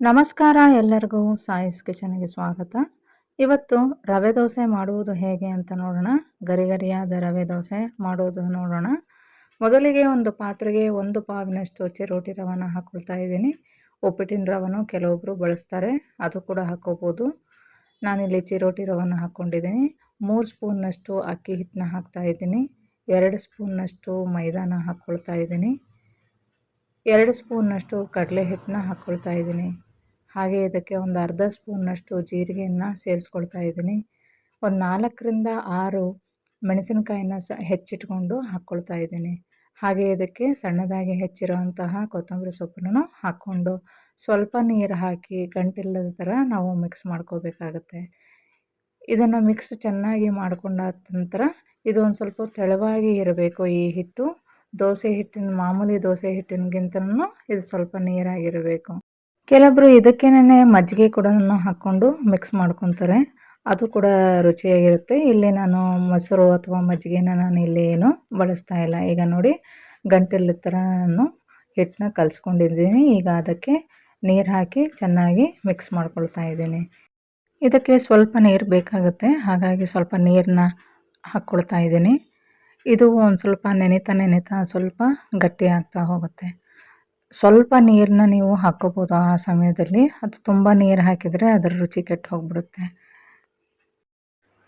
ನಮಸ್ಕಾರ ಎಲ್ಲರಿಗೂ ಸಾಯಿಸ್ ಕಿಚನ್ಗೆ ಸ್ವಾಗತ. ಇವತ್ತು ರವೆ ದೋಸೆ ಮಾಡುವುದು ಹೇಗೆ ಅಂತ ನೋಡೋಣ. ಗರಿ ಗರಿಯಾದ ರವೆ ದೋಸೆ ಮಾಡೋದು ನೋಡೋಣ. ಮೊದಲಿಗೆ ಒಂದು ಪಾತ್ರೆಗೆ ಒಂದು ಪಾವಿನಷ್ಟು ಚಿರೋಟಿ ರವನ ಹಾಕ್ಕೊಳ್ತಾ ಇದ್ದೀನಿ. ಉಪ್ಪಿಟ್ಟಿನ ರವನು ಕೆಲವೊಬ್ಬರು ಬಳಸ್ತಾರೆ, ಅದು ಕೂಡ ಹಾಕ್ಕೋಬೋದು ನಾನಿಲ್ಲಿ ಚಿರೋಟಿ ರವನ ಹಾಕ್ಕೊಂಡಿದ್ದೀನಿ ಮೂರು ಸ್ಪೂನ್ನಷ್ಟು ಅಕ್ಕಿ ಹಿಟ್ಟನ್ನ ಹಾಕ್ತಾ ಇದ್ದೀನಿ. ಎರಡು ಸ್ಪೂನ್ನಷ್ಟು ಮೈದಾನ ಹಾಕ್ಕೊಳ್ತಾ ಇದ್ದೀನಿ. ಎರಡು ಸ್ಪೂನ್ನಷ್ಟು ಕಡಲೆ ಹಿಟ್ಟನ್ನ ಹಾಕ್ಕೊಳ್ತಾ ಇದ್ದೀನಿ. ಹಾಗೆ ಇದಕ್ಕೆ ಒಂದು ಅರ್ಧ ಸ್ಪೂನ್ನಷ್ಟು ಜೀರಿಗೆಯನ್ನು ಸೇರಿಸ್ಕೊಳ್ತಾ ಇದ್ದೀನಿ. ಒಂದು ನಾಲ್ಕರಿಂದ ಆರು ಮೆಣಸಿನಕಾಯಿನ ಸ ಹೆಚ್ಚಿಟ್ಕೊಂಡು ಹಾಕ್ಕೊಳ್ತಾ ಇದ್ದೀನಿ. ಹಾಗೆ ಇದಕ್ಕೆ ಸಣ್ಣದಾಗಿ ಹೆಚ್ಚಿರುವಂತಹ ಕೊತ್ತಂಬರಿ ಸೊಪ್ಪನ್ನು ಹಾಕ್ಕೊಂಡು ಸ್ವಲ್ಪ ನೀರು ಹಾಕಿ ಗಂಟಿಲ್ಲದ ಥರ ನಾವು ಮಿಕ್ಸ್ ಮಾಡ್ಕೋಬೇಕಾಗತ್ತೆ. ಇದನ್ನು ಮಿಕ್ಸ್ ಚೆನ್ನಾಗಿ ಮಾಡ್ಕೊಂಡಾದ ನಂತರ ಇದು ಒಂದು ಸ್ವಲ್ಪ ತೆಳುವಾಗಿ ಇರಬೇಕು ಈ ಹಿಟ್ಟು. ದೋಸೆ ಹಿಟ್ಟಿನ ಮಾಮೂಲಿ ದೋಸೆ ಹಿಟ್ಟಿನಗಿಂತನೂ ಇದು ಸ್ವಲ್ಪ ನೀರಾಗಿರಬೇಕು. ಕೆಲವೊಬ್ಬರು ಇದಕ್ಕೇನೆ ಮಜ್ಜಿಗೆ ಕೂಡ ಹಾಕ್ಕೊಂಡು ಮಿಕ್ಸ್ ಮಾಡ್ಕೊತಾರೆ. ಅದು ಕೂಡ ರುಚಿಯಾಗಿರುತ್ತೆ. ಇಲ್ಲಿ ನಾನು ಮೊಸರು ಅಥವಾ ಮಜ್ಜಿಗೆನ ನಾನು ಇಲ್ಲಿ ಏನು ಬಳಸ್ತಾ ಇಲ್ಲ. ಈಗ ನೋಡಿ ಗಂಟೆಲ್ಲ ಥರ ನಾನು ಹಿಟ್ಟನ್ನ ಕಲಿಸ್ಕೊಂಡಿದ್ದೀನಿ. ಈಗ ಅದಕ್ಕೆ ನೀರು ಹಾಕಿ ಚೆನ್ನಾಗಿ ಮಿಕ್ಸ್ ಮಾಡ್ಕೊಳ್ತಾ ಇದ್ದೀನಿ. ಇದಕ್ಕೆ ಸ್ವಲ್ಪ ನೀರು ಬೇಕಾಗುತ್ತೆ. ಹಾಗಾಗಿ ಸ್ವಲ್ಪ ನೀರನ್ನ ಹಾಕ್ಕೊಳ್ತಾ ಇದ್ದೀನಿ. ಇದು ಒಂದು ಸ್ವಲ್ಪ ನೆನೆತಾ ನೆನೆತಾ ಸ್ವಲ್ಪ ಗಟ್ಟಿ ಆಗ್ತಾ ಹೋಗುತ್ತೆ. ಸ್ವಲ್ಪ ನೀರನ್ನ ನೀವು ಹಾಕ್ಕೋಬೋದು ಆ ಸಮಯದಲ್ಲಿ. ಅದು ತುಂಬ ನೀರು ಹಾಕಿದರೆ ಅದರ ರುಚಿ ಕೆಟ್ಟು ಹೋಗ್ಬಿಡುತ್ತೆ.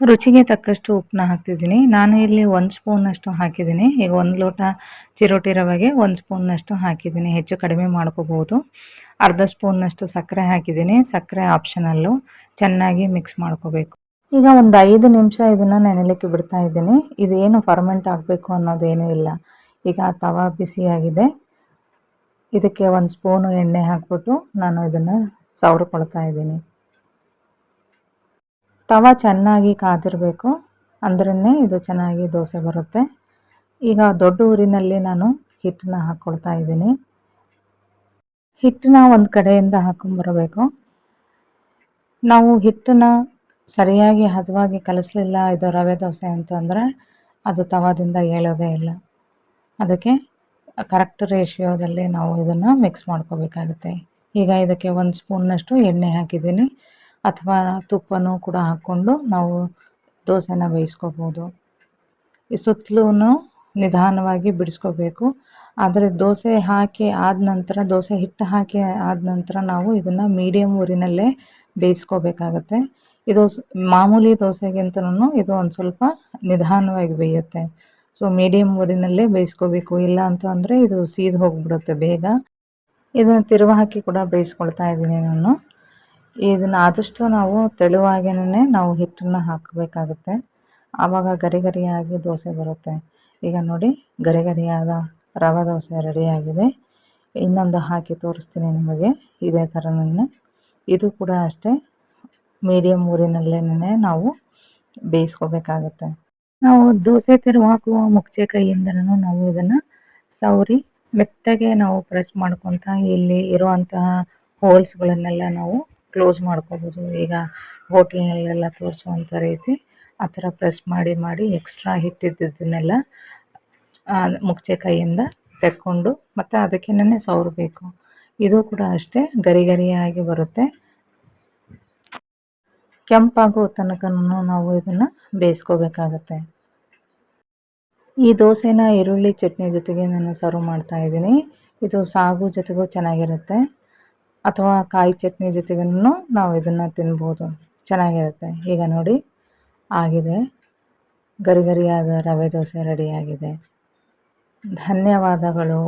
ರುಚಿಗೆ ತಕ್ಕಷ್ಟು ಉಪ್ಪನ್ನ ಹಾಕ್ತಿದ್ದೀನಿ. ನಾನು ಇಲ್ಲಿ ಒಂದು ಸ್ಪೂನಷ್ಟು ಹಾಕಿದ್ದೀನಿ. ಈಗ ಒಂದು ಲೋಟ ಚಿರೋಟಿ ರವೆಗೆ ಒಂದು ಸ್ಪೂನ್ನಷ್ಟು ಹಾಕಿದ್ದೀನಿ. ಹೆಚ್ಚು ಕಡಿಮೆ ಮಾಡ್ಕೋಬೋದು. ಅರ್ಧ ಸ್ಪೂನ್ನಷ್ಟು ಸಕ್ಕರೆ ಹಾಕಿದ್ದೀನಿ. ಸಕ್ಕರೆ ಆಪ್ಷನಲ್ಲು. ಚೆನ್ನಾಗಿ ಮಿಕ್ಸ್ ಮಾಡ್ಕೋಬೇಕು. ಈಗ ಒಂದು ಐದು ನಿಮಿಷ ಇದನ್ನು ನೆನೆಲಿಕ್ಕೆ ಬಿಡ್ತಾ ಇದ್ದೀನಿ. ಇದೇನು ಫರ್ಮೆಂಟ್ ಆಗಬೇಕು ಅನ್ನೋದೇನೂ ಇಲ್ಲ. ಈಗ ತವ ಬಿಸಿಯಾಗಿದೆ. ಇದಕ್ಕೆ ಒಂದು ಸ್ಪೂನು ಎಣ್ಣೆ ಹಾಕ್ಬಿಟ್ಟು ನಾನು ಇದನ್ನು ಸವರ್ಕೊಳ್ತಾ ಇದ್ದೀನಿ. ತವ ಚೆನ್ನಾಗಿ ಕಾದಿರಬೇಕು ಅಂದ್ರೇ ಇದು ಚೆನ್ನಾಗಿ ದೋಸೆ ಬರುತ್ತೆ. ಈಗ ದೊಡ್ಡ ಊರಿನಲ್ಲಿ ನಾನು ಹಿಟ್ಟನ್ನ ಹಾಕ್ಕೊಳ್ತಾ ಇದ್ದೀನಿ. ಹಿಟ್ಟನ್ನ ಒಂದು ಕಡೆಯಿಂದ ಹಾಕೊಂಬರಬೇಕು ನಾವು ಹಿಟ್ಟನ್ನ ಸರಿಯಾಗಿ ಹದವಾಗಿ ಕಲಿಸ್ಲಿಲ್ಲ ಇದು ರವೆ ದೋಸೆ ಅಂತಂದರೆ ಅದು ತವಾದಿಂದ ಹೇಳೋದೇ ಇಲ್ಲ. ಅದಕ್ಕೆ ಕರೆಕ್ಟ್ ರೇಷಿಯೋದಲ್ಲಿ ನಾವು ಇದನ್ನು ಮಿಕ್ಸ್ ಮಾಡ್ಕೋಬೇಕಾಗುತ್ತೆ. ಈಗ ಇದಕ್ಕೆ ಒಂದು ಸ್ಪೂನ್ನಷ್ಟು ಎಣ್ಣೆ ಹಾಕಿದ್ದೀನಿ. ಅಥವಾ ತುಪ್ಪನೂ ಕೂಡ ಹಾಕ್ಕೊಂಡು ನಾವು ದೋಸೆನ ಬೇಯಿಸ್ಕೋಬೋದು. ಈ ಸುತ್ತಲೂ ನಿಧಾನವಾಗಿ ಬಿಡಿಸ್ಕೋಬೇಕು. ಆದರೆ ದೋಸೆ ಹಾಕಿ ಆದ ನಂತರ, ದೋಸೆ ಹಿಟ್ಟು ಹಾಕಿ ಆದ ನಂತರ ನಾವು ಇದನ್ನು ಮೀಡಿಯಮ್ ಊರಿನಲ್ಲೇ ಬೇಯಿಸ್ಕೋಬೇಕಾಗತ್ತೆ. ಇದು ಮಾಮೂಲಿ ದೋಸೆಗಿಂತನೂ ಇದು ಒಂದು ಸ್ವಲ್ಪ ನಿಧಾನವಾಗಿ ಬೇಯುತ್ತೆ. ಸೊ ಮೀಡಿಯಮ್ ಊರಿನಲ್ಲೇ ಬೇಯಿಸ್ಕೋಬೇಕು. ಇಲ್ಲ ಅಂತ ಅಂದರೆ ಇದು ಸೀದು ಹೋಗಿಬಿಡುತ್ತೆ ಬೇಗ. ಇದನ್ನು ತಿರುವ ಹಾಕಿ ಕೂಡ ಬೇಯಿಸ್ಕೊಳ್ತಾ ಇದ್ದೀನಿ ನಾನು. ಇದನ್ನು ಆದಷ್ಟು ನಾವು ತೆಳುವಾಗೇನೆ ನಾವು ಹಿಟ್ಟನ್ನು ಹಾಕಬೇಕಾಗುತ್ತೆ. ಆವಾಗ ಗರಿ ಗರಿಯಾಗಿ ದೋಸೆ ಬರುತ್ತೆ. ಈಗ ನೋಡಿ, ಗರಿ ಗರಿಯಾದ ರವೆ ದೋಸೆ ರೆಡಿಯಾಗಿದೆ ಇನ್ನೊಂದು ಹಾಕಿ ತೋರಿಸ್ತೀನಿ ನಿಮಗೆ. ಇದೇ ಥರನೇ ಇದು ಕೂಡ ಅಷ್ಟೇ. ಮೀಡಿಯಮ್ ಊರಿನಲ್ಲೇ ನಾವು ಬೇಯಿಸ್ಕೋಬೇಕಾಗತ್ತೆ. ನಾವು ದೋಸೆ ತಿರುವಾಕುವ ಮುಕ್ಚೆ ಕೈಯಿಂದನೂ ನಾವು ಇದನ್ನು ಸವರಿ ಮೆತ್ತಗೆ ನಾವು ಪ್ರೆಸ್ ಮಾಡ್ಕೊತ ಇಲ್ಲಿ ಇರುವಂತಹ ಹೋಲ್ಸ್ಗಳನ್ನೆಲ್ಲ ನಾವು ಕ್ಲೋಸ್ ಮಾಡ್ಕೋಬೋದು. ಈಗ ಹೋಟ್ಲ್ನಲ್ಲೆಲ್ಲ ತೋರಿಸುವಂಥ ರೀತಿ ಆ ಥರ ಪ್ರೆಸ್ ಮಾಡಿ ಮಾಡಿ ಎಕ್ಸ್ಟ್ರಾ ಹಿಟ್ಟಿದ್ದನ್ನೆಲ್ಲ ಮುಕ್ಚೆ ಕೈಯಿಂದ ತೆಕ್ಕೊಂಡು ಮತ್ತು ಅದಕ್ಕೇನೆ ಸವರಬೇಕು. ಇದು ಕೂಡ ಅಷ್ಟೇ ಗರಿ ಗರಿಯಾಗಿ ಬರುತ್ತೆ. ಕೆಂಪಾಗೋ ತನಕನೂ ನಾವು ಇದನ್ನು ಬೇಯಿಸ್ಕೋಬೇಕಾಗತ್ತೆ. ಈ ದೋಸೆನ ಈರುಳ್ಳಿ ಚಟ್ನಿ ಜೊತೆಗೆ ನಾನು ಸರ್ವ್ ಮಾಡ್ತಾ ಇದ್ದೀನಿ. ಇದು ಸಾಗು ಜೊತೆಗೂ ಚೆನ್ನಾಗಿರುತ್ತೆ. ಅಥವಾ ಕಾಯಿ ಚಟ್ನಿ ಜೊತೆಗೂ ನಾವು ಇದನ್ನು ತಿನ್ಬೋದು. ಚೆನ್ನಾಗಿರುತ್ತೆ. ಈಗ ನೋಡಿ, ಆಗಿದೆ. ಗರಿಗರಿಯಾದ ರವೆ ದೋಸೆ ರೆಡಿಯಾಗಿದೆ. ಧನ್ಯವಾದಗಳು.